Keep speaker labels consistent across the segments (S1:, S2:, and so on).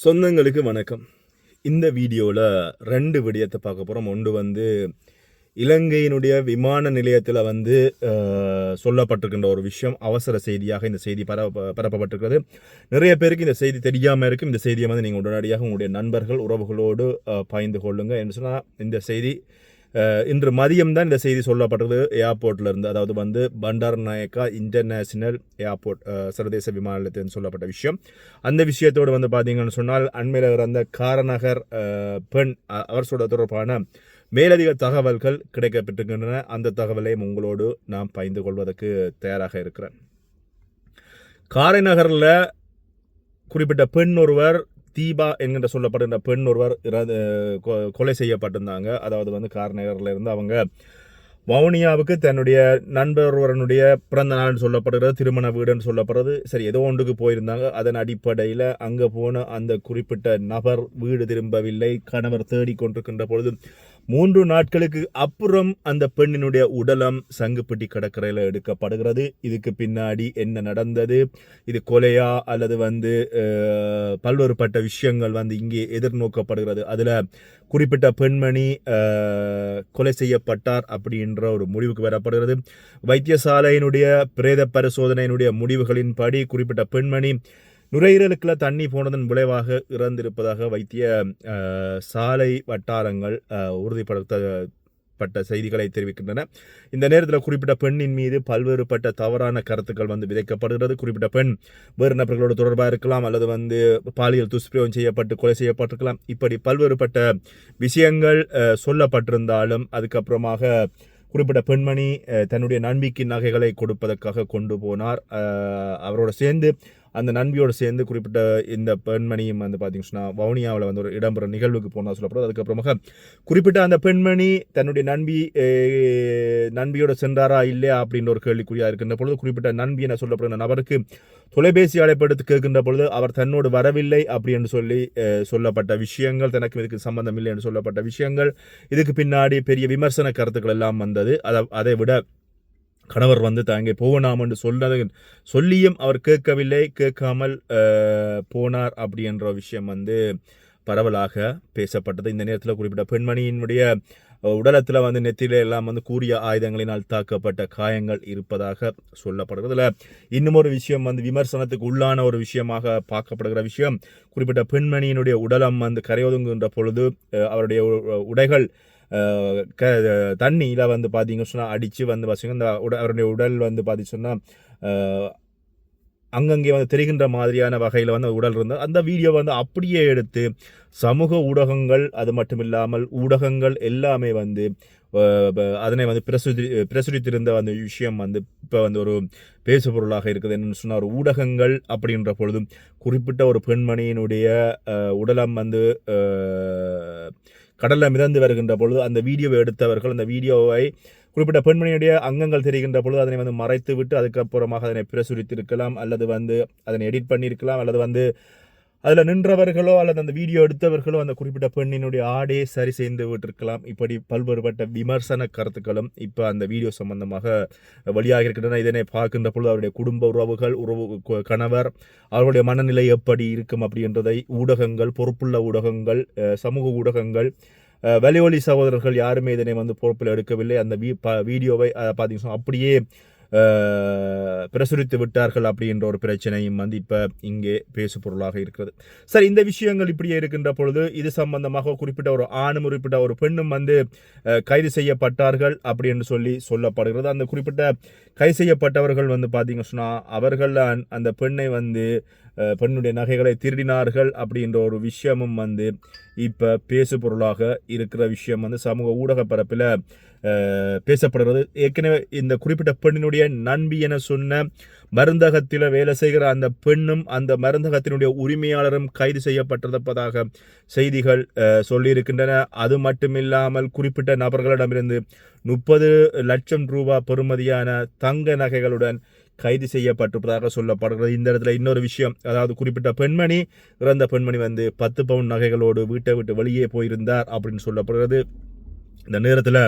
S1: சொந்தங்களுக்கு வணக்கம். இந்த வீடியோவில் ரெண்டு விடயத்தை பார்க்க போகிறோம் ஒன்று வந்து இலங்கையினுடைய விமான நிலையத்தில் வந்து சொல்லப்பட்டிருக்கின்ற ஒரு விஷயம் அவசர செய்தியாக இந்த செய்தி பரப்ப பரப்பப்பட்டிருக்கிறது. நிறைய பேருக்கு இந்த செய்தி தெரியாமல் இருக்கும். இந்த செய்தியை வந்து நீங்கள் உடனடியாக உங்களுடைய நண்பர்கள் உறவுகளோடு பாய்ந்து கொள்ளுங்கள் என்று சொன்னால் இந்த செய்தி இன்று மதியம் தான் இந்த செய்தி சொல்லப்பட்டது. ஏர்போர்ட்டில் இருந்து அதாவது வந்து பண்டார் நாயக்கா இன்டர்நேஷனல் ஏர்போர்ட் சர்வதேச விமான நிலையத்தில் சொல்லப்பட்ட விஷயம். அந்த விஷயத்தோடு வந்து பார்த்தீங்கன்னு சொன்னால் அண்மையில் இருந்த காரநகர் பெண் அவர் சொல்ற தொடர்பான மேலதிக தகவல்கள் கிடைக்கப்பட்டிருக்கின்றன. அந்த தகவலையும் உங்களோடு நான் பயந்து கொள்வதற்கு தயாராக இருக்கிறேன். காரைநகரில் குறிப்பிட்ட பெண் ஒருவர் தீபா என்கின்ற சொல்லப்படுகின்ற பெண் ஒருவர் கொ- கொலை செய்யப்பட்டிருந்தாங்க. அதாவது வந்து கார்நகரில் இருந்து அவங்க வவுனியாவுக்கு தன்னுடைய நண்பர் ஒருவனுடைய பிறந்த நாள்னு சொல்லப்படுகிறது திருமண வீடுன்னு சொல்லப்படுறது. சரி ஏதோ ஒன்றுக்கு போயிருந்தாங்க. அதன் அடிப்படையில் அங்கே போன அந்த குறிப்பிட்ட நபர் வீடு திரும்பவில்லை. கணவர் தேடிக்கொண்டிருக்கின்ற பொழுது மூன்று நாட்களுக்கு அப்புறம் அந்த பெண்ணினுடைய உடலம் சங்குப்பட்டி கடற்கரையில் எடுக்கப்படுகிறது. இதுக்கு பின்னாடி என்ன நடந்தது? இது கொலையா? அல்லது வந்து பல்வேறுபட்ட விஷயங்கள் வந்து இங்கே எதிர்நோக்கப்படுகிறது. அதில் குறிப்பிட்ட பெண்மணி கொலை செய்யப்பட்டார் அப்படின்ற ஒரு முடிவுக்கு வரப்படுகிறது. வைத்தியசாலையினுடைய பிரேத பரிசோதனையினுடைய முடிவுகளின்படி குறிப்பிட்ட பெண்மணி நுரையீரலுக்குள்ள தண்ணி போனதன் விளைவாக இறந்திருப்பதாக வைத்திய சாலை வட்டாரங்கள் உறுதிப்படுத்தப்பட்ட செய்திகளை தெரிவிக்கின்றன. இந்த நேரத்தில் குறிப்பிட்ட பெண்ணின் மீது பல்வேறுபட்ட தவறான கருத்துக்கள் வந்து விதைக்கப்படுகிறது. குறிப்பிட்ட பெண் வேறு நபர்களோடு தொடர்பாக இருக்கலாம் அல்லது வந்து பாலியல் துஷ்பிரயோகம் செய்யப்பட்டு கொலை செய்யப்பட்டிருக்கலாம். இப்படி பல்வேறுபட்ட விஷயங்கள் சொல்லப்பட்டிருந்தாலும் அதுக்கப்புறமாக குறிப்பிட்ட பெண்மணி தன்னுடைய நம்பிக்கை நகைகளை கொடுப்பதற்காக கொண்டு போனார். அவரோடு அவரோட சேர்ந்து அந்த நண்பியோடு சேர்ந்து குறிப்பிட்ட இந்த பெண்மணியும் வந்து பார்த்தீங்கன்னா வவுனியாவில் வந்து ஒரு இடம்பெற நிகழ்வுக்கு போனால் சொல்லப்படுது. அதுக்கப்புறமாக குறிப்பிட்ட அந்த பெண்மணி தன்னுடைய நண்பி நண்பியோட சென்றாரா இல்லையா அப்படின்ற ஒரு கேள்விக்குறியாக இருக்கின்ற பொழுது குறிப்பிட்ட நண்பி என சொல்லப்படுகிற நபருக்கு தொலைபேசி அழைப்படுத்து கேட்கின்ற பொழுது அவர் தன்னோடு வரவில்லை அப்படி என்று சொல்லி சொல்லப்பட்ட விஷயங்கள் தனக்கு இதுக்கு சம்பந்தம் இல்லை என்று சொல்லப்பட்ட விஷயங்கள். இதுக்கு பின்னாடி பெரிய விமர்சன கருத்துக்கள் எல்லாம் வந்தது. அதை அதை விட கணவர் வந்து தாங்க போகணாம் என்று சொன்னது சொல்லியும் அவர் கேட்கவில்லை. கேட்காமல் போனார் அப்படின்ற விஷயம் வந்து பரவலாக பேசப்பட்டது. இந்த நேரத்தில் குறிப்பிட்ட பெண்மணியினுடைய உடலத்தில் வந்து நெத்தியில எல்லாம் வந்து கூறிய ஆயுதங்களினால் தாக்கப்பட்ட காயங்கள் இருப்பதாக சொல்லப்படுகிறது. இதில் இன்னும் ஒரு விஷயம் வந்து விமர்சனத்துக்கு உள்ளான ஒரு விஷயமாக பார்க்கப்படுகிற விஷயம் குறிப்பிட்ட பெண்மணியினுடைய உடலம் வந்து கரையொதுங்குகின்ற பொழுது அவருடைய உ- உடைகள் க தண்ணியில் வந்து பார்த்தீங்கன்னு சொன்னால் அடித்து வந்து பார்த்தீங்கன்னா இந்த உட அவருடைய உடல் வந்து பார்த்தீங்கன்னு சொன்னால் அங்கங்கே வந்து தெரிகின்ற மாதிரியான வகையில் வந்து உடல் இருந்தது அந்த வீடியோ வந்து அப்படியே எடுத்து சமூக ஊடகங்கள் அது மட்டும் இல்லாமல் ஊடகங்கள் எல்லாமே வந்து அதனை வந்து பிரசுரி பிரசுரித்திருந்த அந்த விஷயம் வந்து இப்போ வந்து ஒரு பேசு பொருளாக இருக்குது. என்னன்னு சொன்னால் ஒரு ஊடகங்கள் அப்படின்ற பொழுதும் குறிப்பிட்ட ஒரு பெண்மணியினுடைய உடலம் வந்து கடலில் மிதந்து வருகின்ற பொழுது அந்த வீடியோவை எடுத்தவர்கள் அந்த வீடியோவை குறிப்பிட்ட பெண்மணியுடைய அங்கங்கள் தெரிகின்ற பொழுது அதனை வந்து மறைத்து விட்டு அதுக்கப்புறமாக அதனை பிரசுரித்திருக்கலாம் அல்லது வந்து அதனை எடிட் பண்ணியிருக்கலாம் அல்லது வந்து அதில் நின்றவர்களோ அல்லது அந்த வீடியோ எடுத்தவர்களோ அந்த குறிப்பிட்ட பெண்ணினுடைய ஆடே சரி செய்து விட்டிருக்கலாம். இப்படி பல்வேறுபட்ட விமர்சன கருத்துக்களும் இப்போ அந்த வீடியோ சம்பந்தமாக வெளியாக இருக்கின்றன. இதனை பார்க்கின்ற பொழுது அவருடைய குடும்ப உறவுகள் உறவு கணவர் அவருடைய மனநிலை எப்படி இருக்கும் அப்படின்றதை ஊடகங்கள் பொறுப்புள்ள ஊடகங்கள் சமூக ஊடகங்கள் வலிவலி சகோதரர்கள் யாருமே இதனை வந்து பொறுப்பில் எடுக்கவில்லை. அந்த வீ ப வீடியோவை பார்த்தீங்கன்னா அப்படியே பிரசுரித்து விட்டார்கள் அப்படின்ற ஒரு பிரச்சனையும் வந்து இப்போ இங்கே பேசு பொருளாக இருக்கிறது. சரி இந்த விஷயங்கள் இப்படியே இருக்கின்ற பொழுது இது சம்பந்தமாக குறிப்பிட்ட ஒரு ஆணும் குறிப்பிட்ட ஒரு பெண்ணும் வந்து கைது செய்யப்பட்டார்கள் அப்படி என்று சொல்லி சொல்லப்படுகிறது. அந்த குறிப்பிட்ட கைது செய்யப்பட்டவர்கள் வந்து பார்த்தீங்க சொன்னால் அவர்கள் அந்த- அந்த பெண்ணை வந்து பெண்ணுடைய நகைகளை திருடினார்கள் அப்படின்ற ஒரு விஷயமும் வந்து இப்போ பேசு பொருளாக இருக்கிற விஷயம் வந்து சமூக ஊடக பரப்பில் பேசப்படுகிறது. ஏற்கனவே இந்த குறிப்பிட்ட பெண்ணினுடைய நண்பி என சொன்ன மருந்தகத்தில் வேலை செய்கிற அந்த பெண்ணும் அந்த மருந்தகத்தினுடைய உரிமையாளரும் கைது செய்யப்பட்டிருப்பதாக செய்திகள் சொல்லியிருக்கின்றன. அது மட்டுமில்லாமல் குறிப்பிட்ட நபர்களிடமிருந்து முப்பது லட்சம் ரூபாய் பெறுமதியான தங்க நகைகளுடன் கைது செய்யப்பட்டிருப்பதாக சொல்லப்படுகிறது. இந்த இடத்துல இன்னொரு விஷயம். அதாவது குறிப்பிட்ட பெண்மணி இறந்த பெண்மணி வந்து பத்து பவுன் நகைகளோடு வீட்டை விட்டு வெளியே போயிருந்தார் அப்படின்னு சொல்லப்படுகிறது. இந்த நேரத்தில்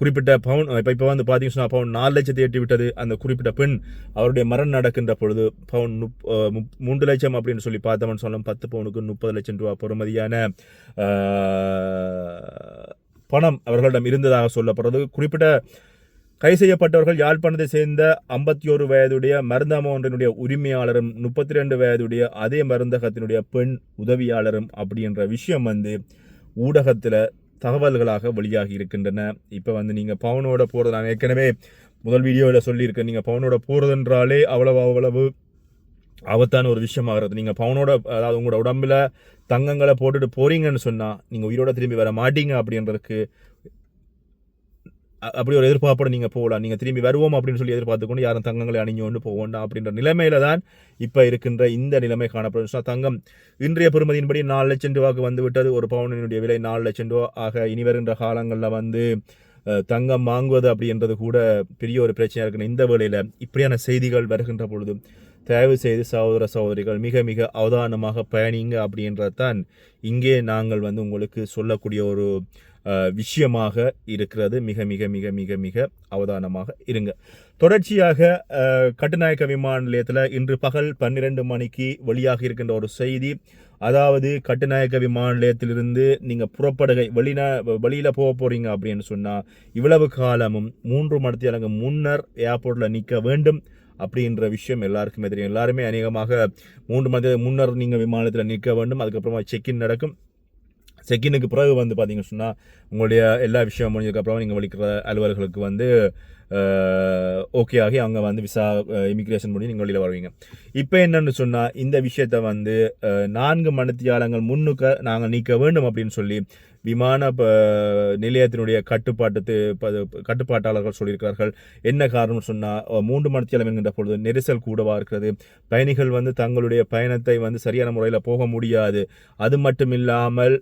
S1: குறிப்பிட்ட பவுன் இப்போ இப்போ வந்து பார்த்தீங்கன்னா பவுன் நாலு லட்சத்தை எட்டி விட்டது. அந்த குறிப்பிட்ட பெண் அவருடைய மரணம் நடக்கின்ற பொழுது பவுன் முப் முப்- மூன்று லட்சம் அப்படின்னு சொல்லி பார்த்தவன் சொல்லும் பத்து பவுனுக்கு முப்பது லட்சம் ரூபா பொறுமதியான பணம் அவர்களிடம் இருந்ததாக சொல்லப்படுறது. குறிப்பிட்ட கை செய்யப்பட்டவர்கள் யாழ்ப்பாணத்தை சேர்ந்த ஐம்பத்தி ஒரு வயதுடைய மருந்தகம் ஒன்றினுடைய உரிமையாளரும் முப்பத்தி ரெண்டு வயதுடைய அதே மருந்தகத்தினுடைய பெண் உதவியாளரும் அப்படின்ற விஷயம் வந்து ஊடகத்தில் தகவல்களாக வெளியாகி இருக்கின்றன. இப்போ வந்து நீங்கள் பவுனோட போகிறது நான் ஏற்கனவே முதல் வீடியோவில் சொல்லியிருக்கேன் நீங்கள் பவுனோட போகிறதுன்றாலே அவ்வளவு அவ்வளவு ஆபத்தான ஒரு விஷயமாகிறது நீங்கள் பவுனோட அதாவது உங்களோட உடம்புல தங்கங்களை போட்டுட்டு போகிறீங்கன்னு சொன்னால் நீங்கள் உயிரோட திரும்பி வர மாட்டீங்க அப்படின்றதுக்கு அப்படி ஒரு எதிர்பார்ப்போட நீங்கள் போகலாம். நீங்கள் திரும்பி வருவோம் அப்படின்னு சொல்லி எதிர்பார்த்து கொண்டு யாரும் தங்கங்களை அணிஞ்சோண்டு கொண்டு போக வேண்டாம் அப்படின்ற நிலைமையில தான் இப்போ இருக்கின்ற இந்த நிலைமை காணப்படும். தங்கம் இன்றைய பெருமதியின்படி நாலு லட்சம் ரூபாய்க்கு வந்து விட்டது ஒரு பவுனினுடைய விலை நாலு லட்சம் ரூபா. ஆக இனி வருகின்ற காலங்களில் வந்து தங்கம் வாங்குவது அப்படின்றது கூட பெரிய ஒரு பிரச்சனையாக இருக்குன்னு இந்த வேளையில் இப்படியான செய்திகள் வருகின்ற பொழுது தயவு செய்து சகோதர சகோதரிகள் மிக மிக அவதானமாக பயணிங்க அப்படின்றது தான் இங்கே நாங்கள் வந்து உங்களுக்கு சொல்லக்கூடிய ஒரு விஷயமாக இருக்கிறது. மிக மிக மிக மிக மிக அவதானமாக இருங்க. தொடர்ச்சியாக கட்டுநாயக்க விமான நிலையத்தில் இன்று பகல் பன்னிரண்டு மணிக்கு வெளியாக இருக்கின்ற ஒரு செய்தி. அதாவது கட்டுநாயக்க விமான நிலையத்திலிருந்து நீங்கள் புறப்படுகை வெளிநா வெளியில் போக போகிறீங்க அப்படின்னு சொன்னால் இவ்வளவு காலமும் மூன்று மணத்தியாலங்க முன்னர் ஏர்போர்ட்டில் நிற்க வேண்டும் அப்படின்ற விஷயம் எல்லாருக்குமே தெரியும். எல்லாருமே அநேகமாக மூன்று மணி முன்னர் நீங்கள் விமானத்தில் நிற்க வேண்டும். அதுக்கப்புறமா செக்இன் நடக்கும். செக்கினுக்கு பிறகு வந்து பார்த்தீங்கன்னு சொன்னால் உங்களுடைய எல்லா விஷயம் முடிஞ்சதுக்கப்புறம் நீங்கள் வலிக்கிற அலுவலர்களுக்கு வந்து ஓகே ஆகி அங்கே வந்து விசா இமிக்ரேஷன் பண்ணி நீங்கள் வெளியில் வருவீங்க இப்போ என்னென்னு சொன்னால் இந்த விஷயத்தை வந்து நான்கு மணித்தியாலங்கள் முன்னுக்க நாங்கள் நீக்க வேண்டும் அப்படின்னு சொல்லி விமான ப- நிலையத்தினுடைய கட்டுப்பாட்டு கட்டுப்பாட்டாளர்கள் சொல்லியிருக்கிறார்கள் என்ன காரணம் சொன்னால் மூன்று மணித்தியாலம் என்கின்ற பொழுது நெரிசல் கூடவா இருக்கிறது பயணிகள் வந்து தங்களுடைய பயணத்தை வந்து சரியான முறையில் போக முடியாது. அது மட்டும் இல்லாமல்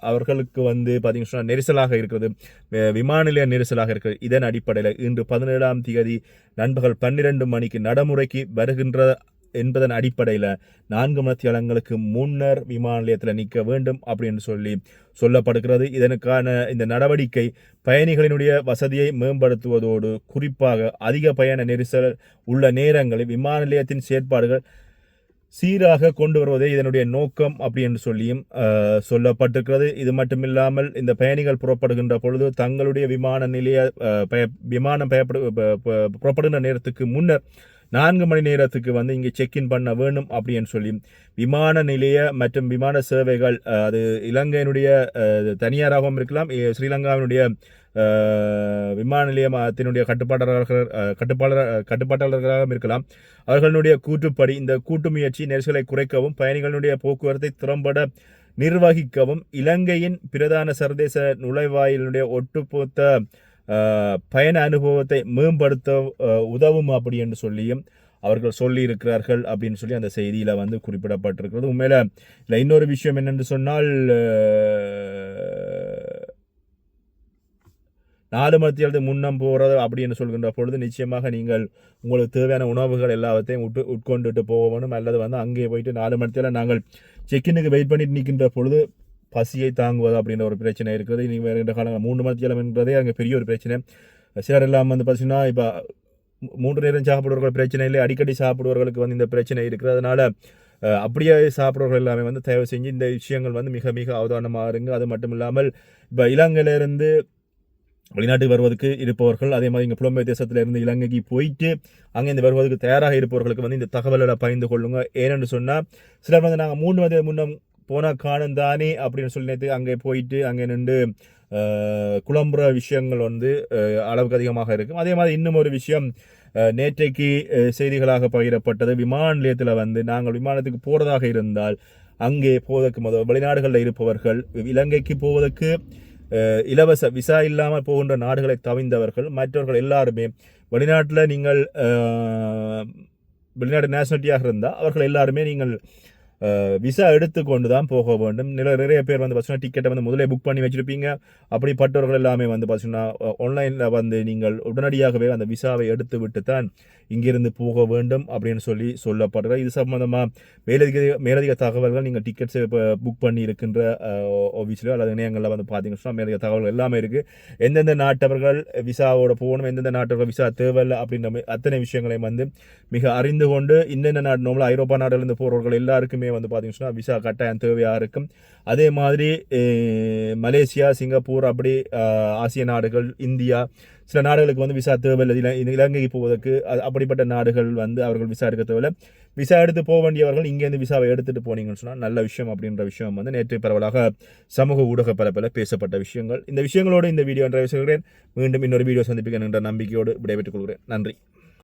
S1: அவர்களுக்கு வந்து பார்த்தீங்கன்னு சொன்னால் நெரிசலாக இருக்கிறது. விமான நிலைய நெரிசலாக இருக்கிறது. இதன் அடிப்படையில் இன்று பதினேழாம் தேதி நண்பகல் பன்னிரண்டு மணிக்கு நடைமுறைக்கு வருகின்ற என்பதன் அடிப்படையில் நான்கு மணித்தியாலங்களுக்கு முன்னர் விமான நிலையத்தில் நிற்க வேண்டும் அப்படின்னு சொல்லி சொல்லப்படுகிறது. இதனுக்கான இந்த நடவடிக்கை பயணிகளினுடைய வசதியை மேம்படுத்துவதோடு குறிப்பாக அதிக பயண நெரிசல் உள்ள நேரங்களில் விமான நிலையத்தின் செயற்பாடுகள் சீராக கொண்டு வருவதே இதனுடைய நோக்கம் அப்படி என்று சொல்லியும் சொல்லப்பட்டிருக்கிறது. இது மட்டுமில்லாமல் இந்த பயணிகள் புறப்படுகின்ற பொழுது தங்களுடைய விமான நிலைய விமானம் புறப்படுகின்ற நேரத்துக்கு முன்னர் நான்கு மணி நேரத்துக்கு வந்து இங்கே செக்இன் பண்ண வேணும் அப்படின்னு சொல்லி விமான நிலைய மற்றும் விமான சேவைகள் அது இலங்கையினுடைய தனியாராகவும் இருக்கலாம் ஸ்ரீலங்காவினுடைய விமான நிலையத்தினுடைய கட்டுப்பாட்டாளர்கள் கட்டுப்பாளர் கட்டுப்பாட்டாளர்களாகவும் இருக்கலாம். அவர்களுடைய கூற்றுப்படி இந்த கூட்டு முயற்சி நெரிசலை குறைக்கவும் பயணிகளுடைய போக்குவரத்தை திறம்பட நிர்வகிக்கவும் இலங்கையின் பிரதான சர்வதேச நுழைவாயிலுடைய ஒட்டுமொத்த பயண அனுபவத்தை மேம்படுத்த உதவும் அப்படி என்று சொல்லியும் அவர்கள் சொல்லியிருக்கிறார்கள் அப்படின்னு சொல்லி அந்த செய்தியில் வந்து குறிப்பிடப்பட்டிருக்கிறது. உண்மையில் இல்லை இன்னொரு விஷயம் என்னென்று சொன்னால் நாலு மத்தியாவது முன்னம் போகிறது அப்படின்னு சொல்கின்ற பொழுது நிச்சயமாக நீங்கள் உங்களுக்கு தேவையான உணவுகள் எல்லாத்தையும் உட்டு உட்கொண்டுட்டு போக வேணும் அல்லது வந்து அங்கே போயிட்டு நாலு மணித்தில் நாங்கள் செக்கினுக்கு வெயிட் பண்ணிட்டு நிற்கின்ற பொழுது பசியை தாங்குவது அப்படின்ற ஒரு பிரச்சனை இருக்குது வேறு வருகின்ற காலங்கள் மூன்று மணித்தியாலம் என்பதே அங்கே பெரிய ஒரு பிரச்சனை. சிலர் எல்லாம் வந்து பார்த்தீங்கன்னா இப்போ மூன்று நேரம் சாப்பிடுவர்கள் பிரச்சனை இல்லை அடிக்கடி சாப்பிடுவர்களுக்கு வந்து இந்த பிரச்சனை இருக்குது. அதனால் அப்படியே சாப்பிட்றவர்கள் எல்லாமே வந்து தயவு செஞ்சு இந்த விஷயங்கள் வந்து மிக மிக அவதானமாக இருங்க. அது மட்டும் இல்லாமல் இப்போ இலங்கையிலேருந்து வெளிநாட்டுக்கு வருவதற்கு இருப்பவர்கள் அதே மாதிரி இங்கே புலம்பெயர் தேசத்திலிருந்து இலங்கைக்கு போயிட்டு அங்கே இந்த வருவதற்கு தயாராக இருப்பவர்களுக்கு வந்து இந்த தகவல்களை பகிர்ந்து கொள்ளுங்க. ஏனென்று சொன்னால் சிலர் வந்து நாங்கள் மூன்று மதிய முன்னம் போனால் காணும் தானே அப்படின்னு சொல்லி நேற்று அங்கே போயிட்டு அங்கே நின்று அஹ், குழம்புற விஷயங்கள் வந்து அளவுக்கு அதிகமாக இருக்கும். அதே மாதிரி இன்னும் ஒரு விஷயம் நேற்றைக்கு செய்திகளாக பகிரப்பட்டது. விமான நிலையத்தில் வந்து நாங்கள் விமானத்துக்கு போகிறதாக இருந்தால் அங்கே போவதற்கு முதல் வெளிநாடுகளில் இருப்பவர்கள் இலங்கைக்கு போவதற்கு இலவச விசா இல்லாமல் போகின்ற நாடுகளை தவிந்தவர்கள் மற்றவர்கள் எல்லாருமே வெளிநாட்டில் நீங்கள் வெளிநாடு நேஷனாலிட்டியாக இருந்தால் அவர்கள் எல்லாருமே நீங்கள் விசா எடுத்துக்கொண்டு தான் போக வேண்டும். நில- நிறைய பேர் வந்து பார்த்தீங்கன்னா டிக்கெட்டை வந்து முதலே புக் பண்ணி வச்சுருப்பீங்க. அப்படிப்பட்டவர்கள் எல்லாமே வந்து பார்த்தீங்கன்னா ஆன்லைனில் வந்து நீங்கள் உடனடியாகவே அந்த விசாவை எடுத்து விட்டு தான் இங்கிருந்து போக வேண்டும் அப்படின்னு சொல்லி சொல்லப்படுற இது சம்மந்தமாக மேலதிக மேலதிக தகவல்கள் நீங்கள் டிக்கெட்ஸை இப்போ புக் பண்ணி இருக்கின்ற ஆஃபீஸ்லையோ அல்லது இணையங்களில் வந்து பார்த்தீங்கன்னா மேலதிக தகவல்கள் எல்லாமே இருக்குது எந்தெந்த நாட்டவர்கள் விசாவோட போகணும் எந்தெந்த நாட்டவர்கள் விசா தேவையில்லை அப்படின்ற அத்தனை விஷயங்களையும் வந்து மிக அறிந்து கொண்டு இன்னென்ன நாடு நம்மள ஐரோப்பா நாடுலேருந்து போகிறவர்கள் எல்லாருக்குமே வந்து பார்த்தீங்கன்னு சொன்னால் விசா கட்டாயம் தேவையாக இருக்கும். அதே மாதிரி மலேசியா சிங்கப்பூர் அப்படி ஆசிய நாடுகள் இந்தியா சில நாடுகளுக்கு வந்து விசா தேவையில்லை. இல்லை இலங்கைக்கு போவதற்கு அது அப்படிப்பட்ட நாடுகள் வந்து அவர்கள் விசா எடுக்க தேவையில்லை. விசா எடுத்து போக வேண்டியவர்கள் இங்கேருந்து விசாவை எடுத்துட்டு போனீங்கன்னு சொன்னால் நல்ல விஷயம் அப்படின்ற விஷயம் வந்து நேற்று பரவலாக சமூக ஊடக பரப்பில் பேசப்பட்ட விஷயங்கள். இந்த விஷயங்களோடு இந்த வீடியோ நிறைவு செய்கிறேன். மீண்டும் இன்னொரு வீடியோ சந்திப்பிக்க என்ற நம்பிக்கையோடு விடைபெற்றுக் கொள்கிறேன். நன்றி.